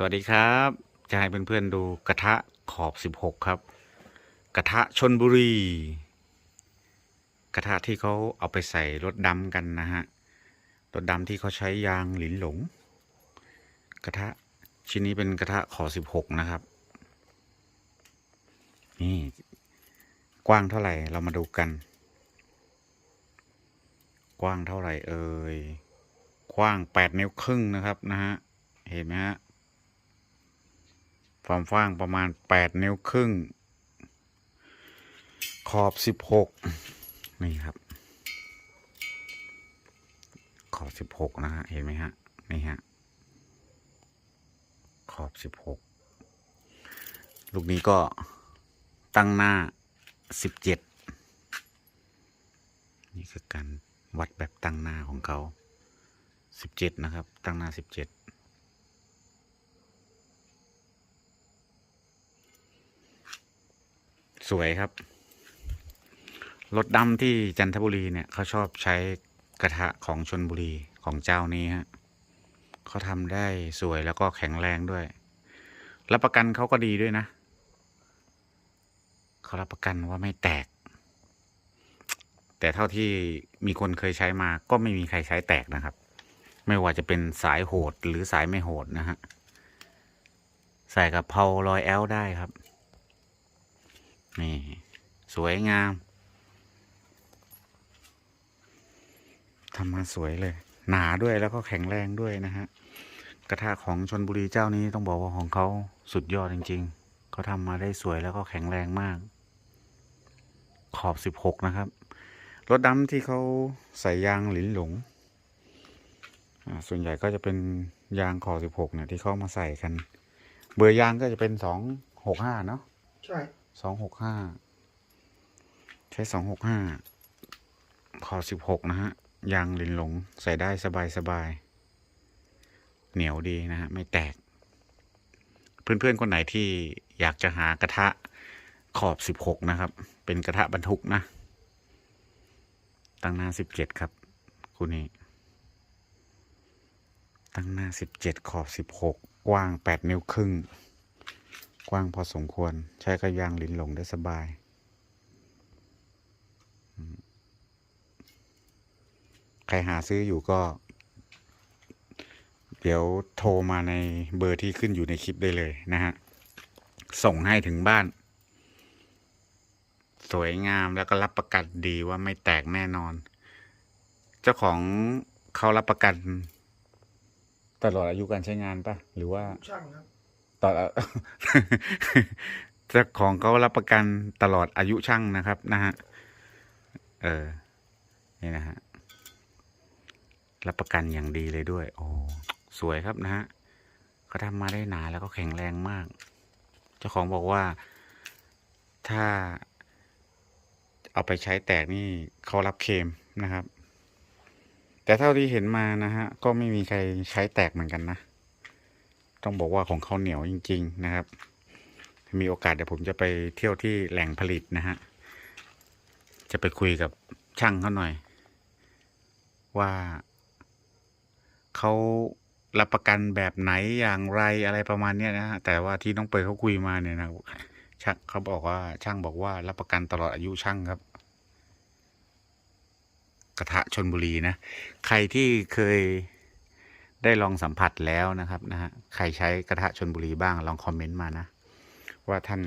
สวัสดีครับ จะให้เพื่อนๆดูกระทะขอบ 16 ครับ กระทะชนบุรี กระทะที่เขาเอาไปใส่รถดำกันนะฮะ รถดำที่เขาใช้ยางหลินหลง กระทะชิ้นนี้เป็นกระทะขอบ 16 นะครับ นี่ กว้างเท่าไหร่เรามาดูกัน กว้างเท่าไหร่เอ่ย กว้าง 8 นิ้วครึ่งนะครับนะฮะ เห็นไหมฮะ ความกว้างประมาณ 8 นิ้วครึ่ง ขอบ 16 นี่ครับ ขอบ 16 นะฮะ เห็นไหมฮะ นี่ฮะ ขอบ 16 ลูกนี้ก็ตั้งหน้า 17 นี่คือการวัดแบบตั้งหน้าของเขา 17 นะครับ ตั้งหน้า 17 สวยครับ รถดำที่จันทบุรีเนี่ยเขาชอบใช้กระทะของชนบุรีของเจ้านี้ฮะเขาทำได้สวยแล้วก็แข็งแรงด้วย รับประกันเขาก็ดีด้วยนะเขารับประกันว่าไม่แตก แต่เท่าที่มีคนเคยใช้มาก็ไม่มีใครใช้แตกนะครับ ไม่ว่าจะเป็นสายโหดหรือสายไม่โหดนะฮะใส่กับเพาลอยแอลได้ครับ นี่ สวยงามทำมาสวยเลย หนาด้วยแล้วก็แข็งแรงด้วยนะฮะ กระทะของชนบุรีเจ้านี้ต้องบอกว่าของเขาสุดยอดจริง ๆ เขาทำมาได้สวยแล้วก็แข็งแรงมาก ขอบสิบหกนะครับ รถดำที่เขาใส่ยางหลินหลงอ่าส่วนใหญ่ก็จะเป็นยางขอบสิบหกเนี่ยที่เขามาใส่กัน เบอร์ยางก็จะเป็นสองหกห้าเนาะ ใช่ สองหกห้าใช้สองหกห้าขอสิบหกนะฮะ ยางลินหลงใส่ได้สบายสบายเหนียวดีนะฮะ ไม่แตก เพื่อนๆ คนไหนที่อยากจะหากระทะขอบสิบหกนะครับ เป็นกระทะบรรทุกนะ ตั้งหน้าสิบเจ็ดครับคุณนี่ตั้งหน้าสิบเจ็ดขอบสิบหกกว้างแปดนิ้วครึ่ง กว้างพอสมควร ใช้กระยางลิ้นหลงได้สบาย ใครหาซื้ออยู่ก็ เดี๋ยวโทรมาในเบอร์ที่ขึ้นอยู่ในคลิปได้เลยนะฮะ ส่งให้ถึงบ้าน สวยงามแล้วก็รับประกันดีว่าไม่แตกแน่นอน เจ้าของเขารับประกันตลอดอายุการใช้งานปะหรือว่าช่างครับ ตลอเจ้าของเขารับประกันตลอดอายุช่างนะครับนะฮะ เออ นี่นะฮะ รับประกันอย่างดีเลยด้วย โอ้ สวยครับนะฮะเขาทำมาได้หนาแล้วก็แข็งแรงมาก เจ้าของบอกว่า ถ้า เอาไปใช้แตกนี่เขารับเคมนะครับ แต่เท่าที่เห็นมานะฮะ ก็ไม่มีใครใช้แตกเหมือนกันนะ ต้องบอกว่าของเขาเหนียวจริง ๆ นะครับ มีโอกาสเดี๋ยวผมจะไปเที่ยวที่แหล่งผลิตนะฮะ จะไปคุยกับช่างเขาหน่อย ว่าเขารับประกันแบบไหนอย่างไรอะไรประมาณเนี้ยนะฮะ แต่ว่าที่น้องเปยเขาคุยมาเนี่ยนะช่างเขาบอกว่าช่างบอกว่ารับประกันตลอดอายุช่างครับ กระทะชนบุรีนะ ใครที่เคย ได้ลองสัมผัสแล้วนะครับนะฮะใครใช้กระทะชนบุรีบ้างลองคอมเมนต์มานะ ว่าท่าน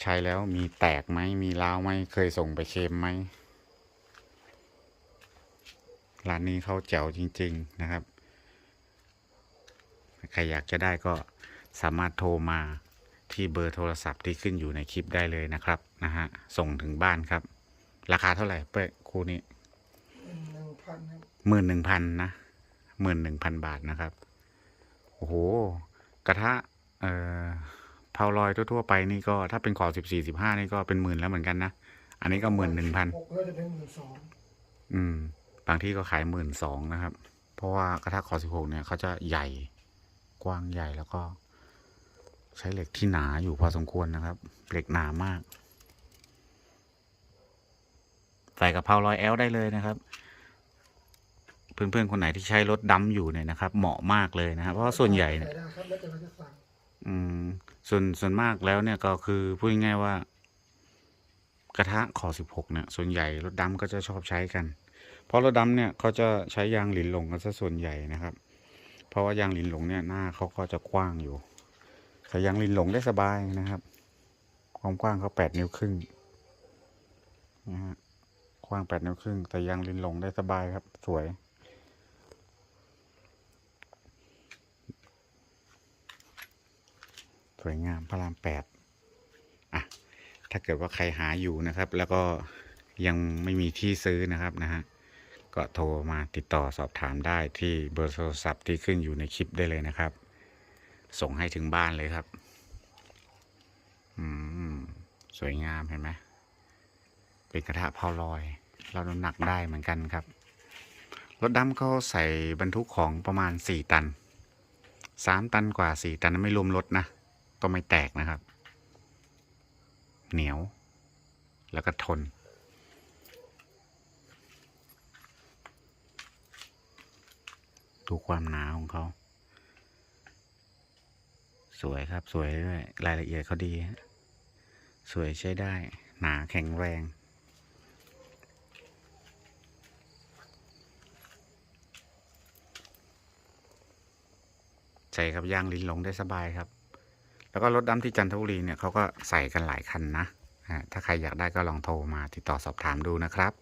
ใช้แล้วมีแตกไหมมีร้าวไหมเคยส่งไปเค็มไหมร้านนี้เขาแจ๋วจริง ๆนะครับ ใครอยากจะได้ก็สามารถโทรมาที่เบอร์โทรศัพท์ที่ขึ้นอยู่ในคลิปได้เลยนะครับนะฮะส่งถึงบ้านครับ ราคาเท่าไหร่เป้ยคู่นี้หนึ่งพันครับหมื่นหนึ่งพันนะ หมื่นหนึ่งพันบาทนะครับ โอ้โห กระทะ เอ่อเผาลอยทั่วๆไปนี่ก็ถ้าเป็นขอบสิบสี่สิบห้านี่ก็เป็นหมื่นแล้วเหมือนกันนะ อันนี้ก็หมื่นหนึ่งพันหกก็จะเป็นหมื่นสองอืม บางที่ก็ขายหมื่นสองนะครับ เพราะว่ากระทะขอบสิบหกเนี่ยเขาจะใหญ่กว้างใหญ่แล้วก็ ใช้เหล็กที่หนาอยู่พอสมควรนะครับ เหล็กหนามากใส่กับเพราลอยแอลได้เลยนะครับ เพื่อนๆคนไหนที่ใช้รถดำอยู่เนี่ยนะครับ เหมาะมากเลยนะครับ เพราะส่วนใหญ่เนี่ยใได้ครับแล้วแต่เราจะสั่งอืมส่วนส่วนมากแล้วเนี่ยก็คือพูดง่ายๆว่ากระทะขอสิบหกเนี่ยส่วนใหญ่รถดำก็จะชอบใช้กัน เพราะรถดำเนี่ยเขาจะใช้ยางหลินหลงกันซะส่วนใหญ่นะครับ เพราะว่ายางหลินหลงเนี่ยหน้าเขาก็จะกว้างอยู่ใส่ยางหลินหลงได้สบายนะครับ ความกว้างเขาแปดนิ้วครึ่งนะฮะกว้างแปดนิ้วครึ่งแต่ยางลินหลงได้สบายครับ สวย สวยงามพระรามแปดอะถ้าเกิดว่าใครหาอยู่นะครับ แล้วก็ยังไม่มีที่ซื้อนะครับนะฮะก็โทรมาติดต่อสอบถามได้ที่เบอร์โทรศัพท์ที่ขึ้นอยู่ในคลิปได้เลยนะครับ ส่งให้ถึงบ้านเลยครับ อืม สวยงามเห็นไหมเป็นกระทะเผาลอย เราน้ำหนักได้เหมือนกันครับ รถดำเขาใส่บรรทุกของประมาณสี่ตันสามตันกว่าสี่ตันไม่รวมรถนะ ก็ไม่แตกนะครับ เหนียว แล้วก็ทน ดูความหนาของเขา สวยครับสวยด้วย รายละเอียดเขาดีฮะสวยใช้ได้ หนาแข็งแรงใส่กับยางลิ้นหลงได้สบายครับ แล้วก็รถดำที่จันทบุรีเนี่ยเขาก็ใส่กันหลายคันนะฮะถ้าใครอยากได้ก็ลองโทรมาติดต่อสอบถามดูนะครับ